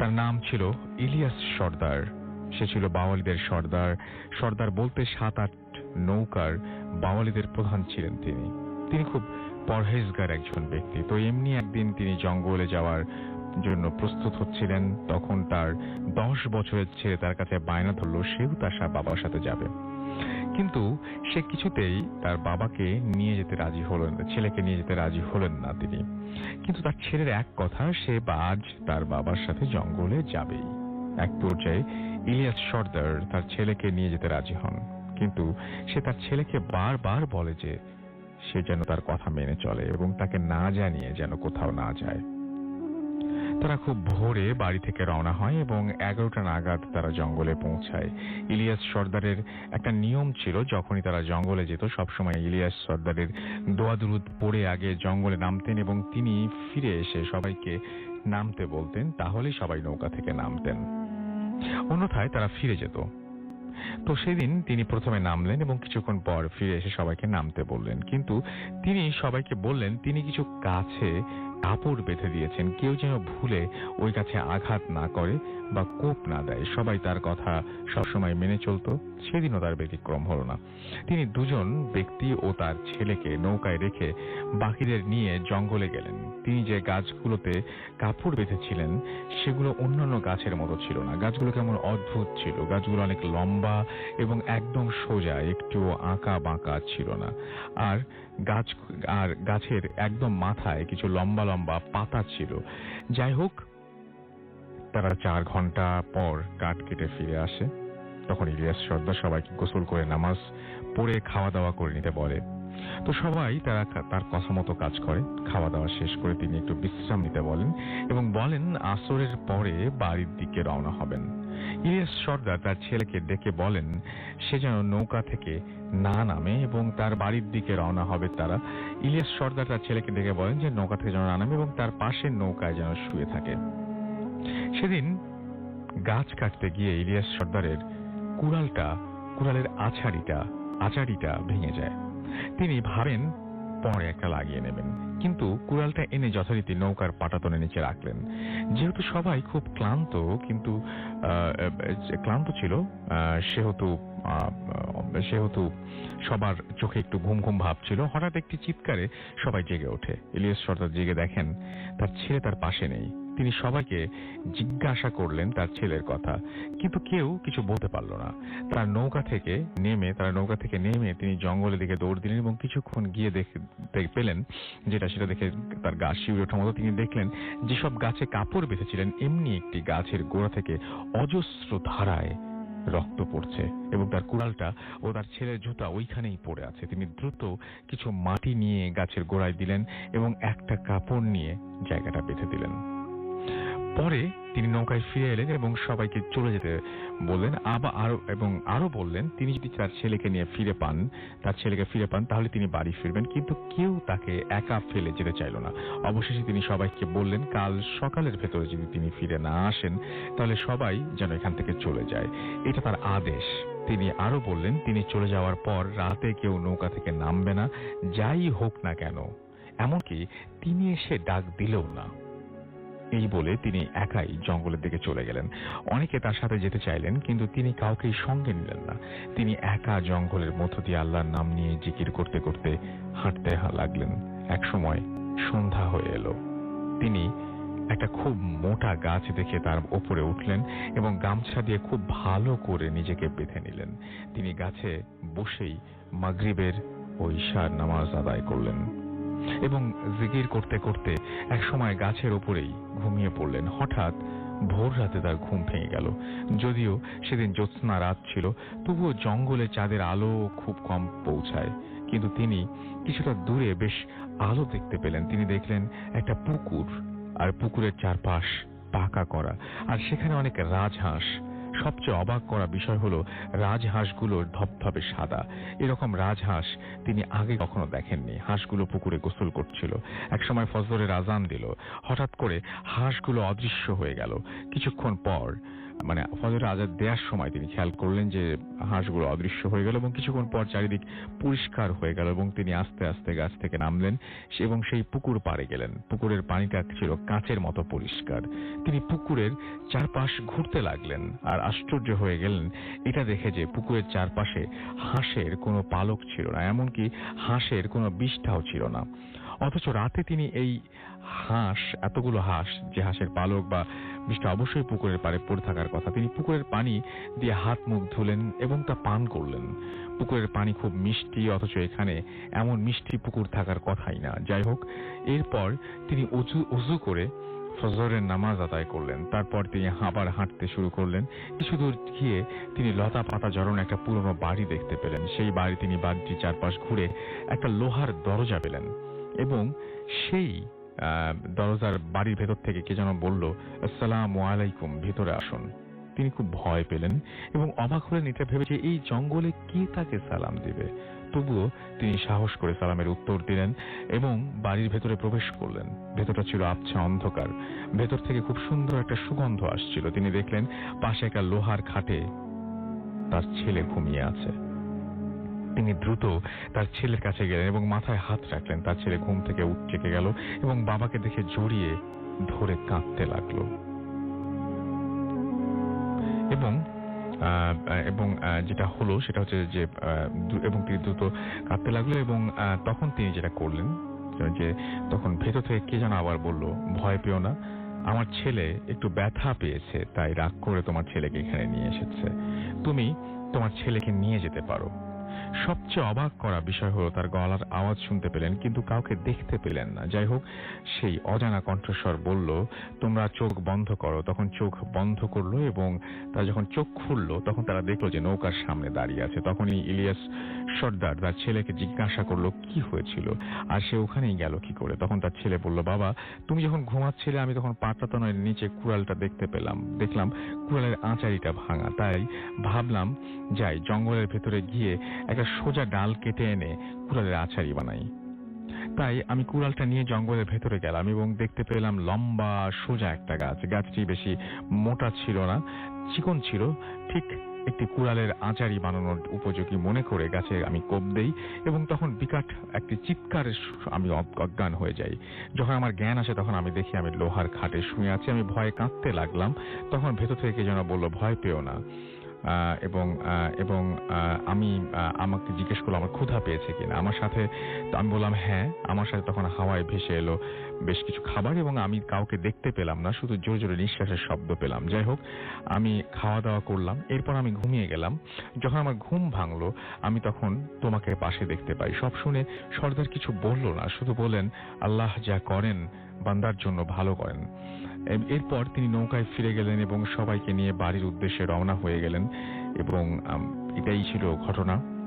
তার নাম ছিল ইলিয়াস সর্দার। সে ছিল বাওয়ালিদের সর্দার। সর্দার বলতে সাত আট নৌকার বাওয়ালিদের প্রধান ছিলেন তিনি। তিনি খুব পরহেজগার একজন ব্যক্তি। তো এমনি একদিন তিনি জঙ্গলে যাওয়ার জন্য প্রস্তুত হচ্ছিলেন। তখন তার দশ বছরের ছেলে তার কাছে বায়না ধরলো, সেও তার বাবার সাথে যাবে। কিন্তু সে কিছুতেই তার বাবাকে নিয়ে যেতে রাজি হলেন ছেলেকে নিয়ে যেতে রাজি হলেন না তিনি। কিন্তু তার ছেলের এক কথা, সে আজ তার বাবার সাথে জঙ্গলে যাবেই। এক পর্যায়ে ইলিয়াস সর্দার তার ছেলেকে নিয়ে যেতে রাজি হন। কিন্তু সে তার ছেলেকে বারবার বলে যে সে যেন তার কথা মেনে চলে এবং তাকে না জানিয়ে যেন কোথাও না যায়। তারা খুব ভোরে বাড়ি থেকে রওনা হয় এবং এগারোটা নাগাদ তারা জঙ্গলে পৌঁছায়। ইলিয়াস সর্দারের একটা নিয়ম ছিল, যখনই তারা জঙ্গলে যেত, সবসময় ইলিয়াস সর্দারের দোয়াদুরুদ পড়ে আগে জঙ্গলে নামতেন এবং তিনি ফিরে এসে সবাইকে নামতে বলতেন, তাহলেই সবাই নৌকা থেকে নামতেন। অন্যথায় তারা ফিরে যেত। তো সেদিন তিনি প্রথমে নামলেন এবং কিছুক্ষণ পর ফিরে এসে সবাইকে নামতে বললেন। কিন্তু তিনি সবাইকে বললেন, তিনি কিছু গাছে কাপড় বেঁধে দিয়েছেন। কেউ যেন ভুলে ওই গাছে আঘাত না করে বা কোপ না দেয়। সবাই তার কথা সবসময় মেনে চলতো। সেদিনও তার ব্যতিক্রম হলো না। তিনি দুজন, ব্যক্তি ও তার ছেলেকে নৌকায় রেখে বাকিদের নিয়ে জঙ্গলে গেলেন। তিনি যে গাছগুলোতে কাপড় বেঁধেছিলেন, সেগুলো অন্যান্য গাছের মতো ছিল না। গাছগুলো কেমন অদ্ভুত ছিল। গাছগুলো অনেক লম্বা এবং একদম সোজা একটু আঁকা বাঁকা ছিল না। আর গাছ, আর গাছের একদম মাথায় কিছু লম্বা লম্বা পাতা ছিল। যাই হোক, তারা চার ঘণ্টা পর কাঠ কেটে ফিরে আসে। তখন ইলিয়াস সর্দার সবাইকে গোসল করে নামাজ পড়ে খাওয়া দাওয়া করে নিতে বলে। তো সবাই তারা তার কথা মতো কাজ করে। খাওয়া দাওয়া শেষ করে তিনি একটু বিশ্রাম নিতে বলেন এবং বলেন, আসরের পরে বাড়ির দিকে রওনা হবেন। ইলিয়াস সর্দার তার ছেলেকে ডেকে বলেন, সে যেন নৌকা থেকে না নামে এবং তার বাড়ির দিকে রওনা হবে তারা। ইলিয়াস সর্দার তার ছেলেকে ডেকে বলেন যে, নৌকা থেকে যেন না নামে এবং তার পাশের নৌকায় যেন শুয়ে থাকে। সেদিন গাছ কাটতে গিয়ে ইলিয়াস সর্দারের কুড়ালটা, কুড়ালের আছাড়িটা আচারিটা ভেঙে যায়। তিনি ভাবেন, পরে একটা লাগিয়ে নেবেন। কিন্তু কুড়ালটা এনে যথারীতি নৌকার পাটাতনে নিচে রাখলেন। যেহেতু সবাই খুব ক্লান্ত, কিন্তু ক্লান্ত ছিল সেহেতু সেহেতু সবার চোখে একটু ঘুম ঘুম ভাব ছিল। হঠাৎ একটি চিৎকারে সবাই জেগে ওঠে। ইলিয়াস সর্দার জেগে দেখেন, তার ছেলে তার পাশে নেই। তিনি সবাইকে জিজ্ঞাসা করলেন তার ছেলের কথা। কিন্তু কেউ কিছু বলতে পারল না। তার নৌকা থেকে নেমে, তার নৌকা থেকে নেমে তিনি জঙ্গলের দিকে দৌড় দিলেন এবং কিছুক্ষণ গিয়ে দেখে পেলেন যেটা সেটা দেখে তার গা শিউরে ওঠার মতো তিনি দেখলেন যেসব গাছে কাপড় বেঁধেছিলেন, এমনি একটি গাছের গোড়া থেকে অজস্র ধারায় রক্ত পড়ছে এবং তার কুড়ালটা ও তার ছেলের জুতা ওইখানেই পড়ে আছে। তিনি দ্রুত কিছু মাটি নিয়ে গাছের গোড়ায় দিলেন এবং একটা কাপড় নিয়ে জায়গাটা বেঁধে দিলেন। পরে তিনি নৌকায় ফিরে এলেন এবং সবাইকে চলে যেতে বললেন, আবার আরও, এবং আরও বললেন, তিনি যদি তার ছেলেকে নিয়ে ফিরে পান, তার ছেলেকে ফিরে পান, তাহলে তিনি বাড়ি ফিরবেন। কিন্তু কেউ তাকে একা ফেলে যেতে চাইল না। অবশেষে তিনি সবাইকে বললেন, কাল সকালের ভেতরে যদি তিনি ফিরে না আসেন, তাহলে সবাই যেন এখান থেকে চলে যায়। এটা তার আদেশ। তিনি আরও বললেন, তিনি চলে যাওয়ার পর রাতে কেউ নৌকা থেকে নামবে না, যাই হোক না কেন। এমনকি তিনি এসে ডাক দিলেও না। এই বলে তিনি একাই জঙ্গলের দিকে চলে গেলেন। অনেকে তার সাথে যেতে চাইলেন, কিন্তু তিনি কাউকেই সঙ্গে নিলেন না। তিনি একা জঙ্গলের মধ্য দিয়ে আল্লাহর নাম নিয়ে জিকির করতে করতে হাঁটতে লাগলেন। একসময় সন্ধ্যা হয়ে এলো। তিনি একটা খুব মোটা গাছ দেখে তার ওপরে উঠলেন এবং গামছা দিয়ে খুব ভালো করে নিজেকে বেঁধে নিলেন। তিনি গাছে বসেই মাগরিবের ও ঈশার নামাজ আদায় করলেন। এবং জিকির করতে করতে এক সময় গাছের ওপরেই ঘুমিয়ে পড়লেন। হঠাৎ ভোর রাতে তার ঘুম ভেঙে গেল। যদিও সেদিন জ্যোৎস্না রাত ছিল, তবুও জঙ্গলে চাঁদের আলো খুব কম পৌঁছায়। কিন্তু তিনি কিছুটা দূরে বেশ আলো দেখতে পেলেন। তিনি দেখলেন একটা পুকুর, আর পুকুরের চারপাশ পাকা করা, আর সেখানে অনেক রাজহাঁস সবচেয়ে অবাক করা বিষয় হলো রাজহাঁসগুলোর ধপধপে সাদা। এরকম রাজহাঁস তিনি আগে কখনো দেখেননি। হাঁসগুলো পুকুরে গোসল করছিল। একসময় ফজরের আজান দিল। হঠাৎ করে হাঁসগুলো অদৃশ্য হয়ে গেল। কিছুক্ষণ পর মানে ফজরের আজাদ দেওয়ার সময় তিনি খেয়াল করলেন যে হাঁসগুলো অদৃশ্য হয়ে গেল এবং কিছুক্ষণ পর চারিদিক পরিষ্কার হয়ে গেল এবং তিনি আস্তে আস্তে গাছ থেকে নামলেন এবং সেই পুকুর পাড়ে গেলেন। পুকুরের পানিটা ছিল কাঁচের মতো পরিষ্কার। তিনি পুকুরের চারপাশ ঘুরতে লাগলেন আর আশ্চর্য হয়ে গেলেন, এটা দেখে যে পুকুরের চারপাশে হাঁসের কোনো পালক ছিল না, এমনকি হাঁসের কোনো বিষ্ঠাও ছিল না। অথচ রাতে তিনি এই হাঁস, এতগুলো হাঁস, যে হাঁসের পালক বা বিষটা অবশ্যই পুকুরের পাড়ে পড়ে থাকার কথা, তিনি পুকুরের পানি দিয়ে হাত মুখ ধুলেন এবং তা পান করলেন। পুকুরের পানি খুব মিষ্টি, অথচ এখানে এমন মিষ্টি পুকুর থাকার কথাই না। যাই হোক, এরপর তিনি উজু উজু করে ফজরের নামাজ আদায় করলেন। তারপর তিনি আবার হাঁটতে শুরু করলেন। কিছু দূর গিয়ে তিনি লতা পাতা জড়ন একটা পুরনো বাড়ি দেখতে পেলেন। সেই বাড়ি তিনি বাড়িটি চারপাশ ঘুরে একটা লোহার দরজা পেলেন। এবং সেই দরজার বাড়ির ভেতর থেকে কে যেন বলল, আসসালাম আলাইকুম, ভেতরে আসুন। তিনি খুব ভয় পেলেন এবং অবাক হলেন, এটা ভেবে যে এই জঙ্গলে কে তাকে সালাম দিবে। তবুও তিনি সাহস করে সালামের উত্তর দিলেন এবং বাড়ির ভেতরে প্রবেশ করলেন। ভেতরটা ছিল আবছা অন্ধকার। ভেতর থেকে খুব সুন্দর একটা সুগন্ধ আসছিল। তিনি দেখলেন, পাশে একটা লোহার খাটে তার ছেলে ঘুমিয়ে আছে। তিনি দ্রুত তার ছেলের কাছে গেলেন এবং মাথায় হাত রাখলেন। তার ছেলে ঘুম থেকে উঠ গেল এবং বাবাকে দেখে জড়িয়ে ধরে কাঁদতে লাগল। এবং এবং যেটা হলো সেটা হচ্ছে যে এবং তিনি দ্রুত কাঁদতে লাগল এবং তখন তিনি যেটা করলেন, যে তখন ভেতর থেকে কে যেন আবার বলল, ভয় পেও না, আমার ছেলে একটু ব্যথা পেয়েছে, তাই রাগ করে তোমার ছেলেকে এখানে নিয়ে এসেছে। তুমি তোমার ছেলেকে নিয়ে যেতে পারো। সবচেয়ে অবাক করা বিষয় হলো তার গলার আওয়াজ শুনতে পেলেন, কিন্তু কাউকে দেখতে পেলেন না। যাই হোক, সেই অজানা কণ্ঠস্বর বলল, তোমরা চোখ বন্ধ করো। তখন চোখ বন্ধ করল এবং তারা যখন চোখ খুললো, তখন তারা দেখল যে নৌকার সামনে দাঁড়িয়ে আছে। তখনই ইলিয়াস সর্দার তার ছেলেকে জিজ্ঞাসা করল, কি হয়েছিল? আর সে ওখানেই গেল কি করে? তখন তার ছেলে বলল, বাবা, তুমি যখন ঘুমাচ্ছিলে, আমি তখন পাতাতনের নিচে কুড়ালটা দেখতে পেলাম। দেখলাম কুড়ালের আঁচারিটা ভাঙা। তাই ভাবলাম, যাই, জঙ্গলের ভেতরে গিয়ে একটা সোজা ডাল কেটে এনে কুড়ালের আচারি বানাই। তাই আমি কুড়ালটা নিয়ে জঙ্গলের ভেতরে গেলাম এবং দেখতে পেলাম লম্বা, সোজা একটা গাছ। গাছটি বেশি মোটা ছিল না, চিকন ছিল, ঠিক একটি কুড়ালের আচারি বানানোর উপযোগী মনে করে গাছে আমি কোপ দেই এবং তখন বিকাট একটি চিৎকারের আমি অজ্ঞ- অজ্ঞান হয়ে যাই। যখন আমার জ্ঞান আসে তখন আমি দেখি আমি লোহার খাটে শুয়ে আছি। আমি ভয়ে কাঁদতে লাগলাম। তখন ভেতর থেকে যেন বলল, ভয় পেও না। এবং এবং আমি আমাকে জিজ্ঞেস করল, আমার ক্ষুধা পেয়েছে কিনা? আমার সাথে আমি বললাম হ্যাঁ। আমার সাথে তখন হাওয়ায় ভেসে এলো বেশ কিছু খাবার এবং আমি কাউকে দেখতে পেলাম না, শুধু জোরে জোরে নিঃশ্বাসের শব্দ পেলাম। যাই হোক, আমি খাওয়া দাওয়া করলাম। এরপর আমি ঘুমিয়ে গেলাম। যখন আমার ঘুম ভাঙলো, আমি তখন তোমাকে পাশে দেখতে পাই। সব শুনে সর্দার কিছু বলল না, শুধু বলেন আল্লাহ যা করেন, বান্দার জন্য ভালো করেন। এরপর তিনি নৌকায় ফিরে গেলেন এবং সবাইকে নিয়ে বাড়ির উদ্দেশ্যে রওনা হয়ে গেলেন এবং এটাই ছিল ঘটনা।